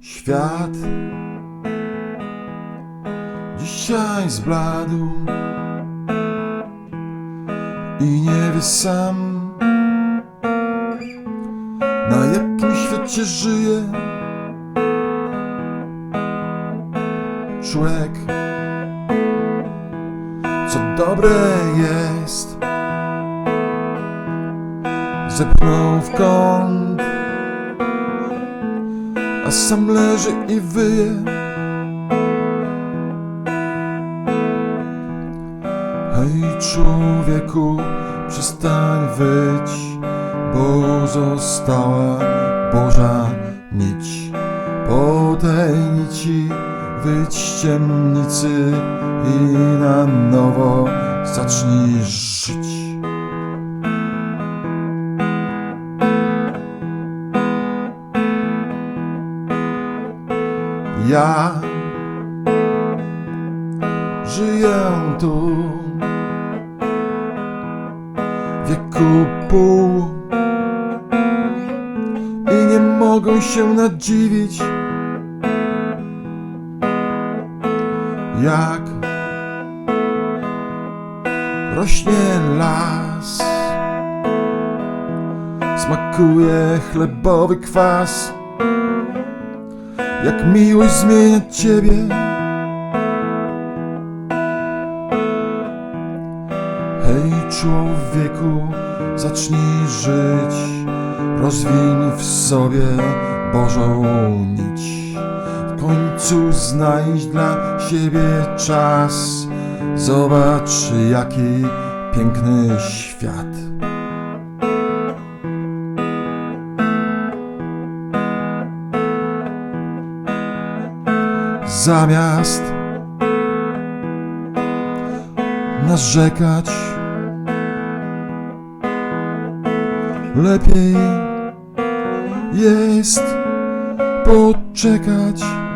świat dzisiaj zbladł i nie wie sam. Na jakim świecie żyje? Człowiek co dobre jest zepchnął w kąt a sam leży i wyje Hej człowieku, przestań wyć, bo została Boża nić. Po tej nici wyjdź z ciemnicy i na nowo zacznij żyć. Ja żyję tu. Wieku pół. I nie mogą się nadziwić jak rośnie las. Smakuje chlebowy kwas jak miłość zmienia ciebie Hej człowieku, zacznij żyć, rozwiń w sobie Bożą nić. W końcu znajdź dla siebie czas, zobacz jaki piękny świat. Zamiast narzekać. Lepiej jest poczekać.